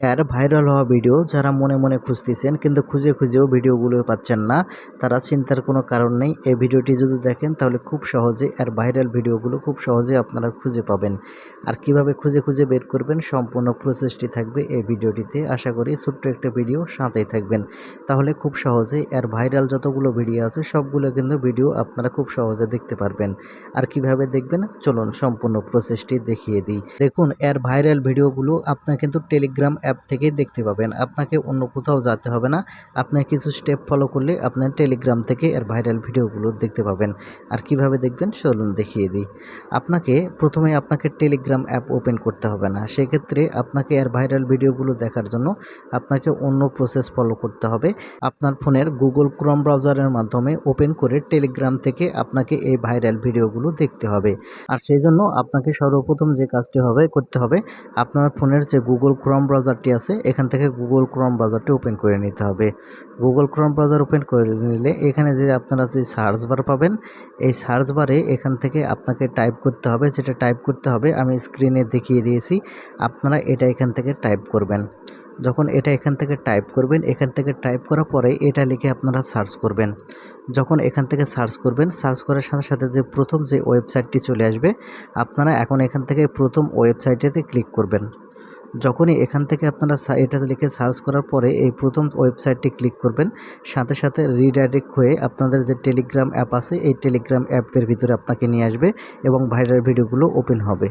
এর ভাইরাল হওয়া ভিডিও যারা মনে মনে খুঁজতেছেন কিন্তু খুঁজে খুঁজেও ভিডিওগুলো পাচ্ছেন না, তারা চিন্তার কোনো কারণ নেই। এই ভিডিওটি যদি দেখেন তাহলে খুব সহজে এর ভাইরাল ভিডিওগুলো খুব সহজে আপনারা খুঁজে পাবেন। আর কীভাবে খুঁজে খুঁজে বের করবেন সম্পূর্ণ প্রসেসটি থাকবে এই ভিডিওটিতে। আশা করি ছোট্ট একটা ভিডিও সাথেই থাকবেন। তাহলে খুব সহজে এর ভাইরাল যতগুলো ভিডিও আছে সবগুলো কিন্তু ভিডিও আপনারা খুব সহজে দেখতে পারবেন। আর কীভাবে দেখবেন? চলুন সম্পূর্ণ প্রসেসটি দেখিয়ে দিই। দেখুন, এর ভাইরাল ভিডিওগুলো আপনার কিন্তু টেলিগ্রাম অ্যাপ থেকেই দেখতে পাবেন। আপনাকে অন্য কোথাও যেতে হবে না। আপনার কিছু স্টেপ ফলো করলে আপনার টেলিগ্রাম থেকে এর ভাইরাল ভিডিওগুলো দেখতে পাবেন। আর কীভাবে দেখবেন চলুন দেখিয়ে দিই। আপনাকে প্রথমে আপনাকে টেলিগ্রাম অ্যাপ ওপেন করতে হবে না। সেক্ষেত্রে আপনাকে এর ভাইরাল ভিডিওগুলো দেখার জন্য আপনাকে অন্য প্রসেস ফলো করতে হবে। আপনার ফোনের গুগল ক্রোম ব্রাউজারের মাধ্যমে ওপেন করে টেলিগ্রাম থেকে আপনাকে এই ভাইরাল ভিডিওগুলো দেখতে হবে। আর সেই জন্য আপনাকে সর্বপ্রথম যে কাজটি হবে, করতে হবে, আপনার ফোনের যে গুগল ক্রোম ব্রাউজারটি আছে, এখান থেকে গুগল ক্রোম ব্রাউজারটি ওপেন করে নিতে হবে। গুগল ক্রোম ব্রাউজার ওপেন করে নিলে এখানে যে আপনারা যে সার্চ বার পাবেন, এই সার্চ বারে এখান থেকে আপনাকে টাইপ করতে হবে। যেটা টাইপ করতে হবে, আমি স্ক্রিনে দেখিয়ে দিয়েছি, আপনারা এটা এখান থেকে টাইপ করবেন। যখন এটা এখান থেকে টাইপ করবেন, এখান থেকে টাইপ করার পরে এটা লিখে আপনারা সার্চ করবেন। যখন এখান থেকে সার্চ করবেন সার্চ করার সাথে সাথে যে প্রথম যে ওয়েবসাইটটি চলে আসবে, আপনারা এখন এখান থেকে প্রথম ওয়েবসাইটেতে ক্লিক করবেন। যখনই এখান থেকে আপনারা এটা লিখে সার্চ করার পরে এই প্রথম ওয়েবসাইটটি ক্লিক করবেন। সাথে সাথে রিডাইরেক্ট হয়ে আপনাদের যে টেলিগ্রাম অ্যাপ আছে, এই টেলিগ্রাম অ্যাপের ভিতরে আপনাকে নিয়ে আসবে এবং ভাইরাল ভিডিওগুলো ওপেন হবে।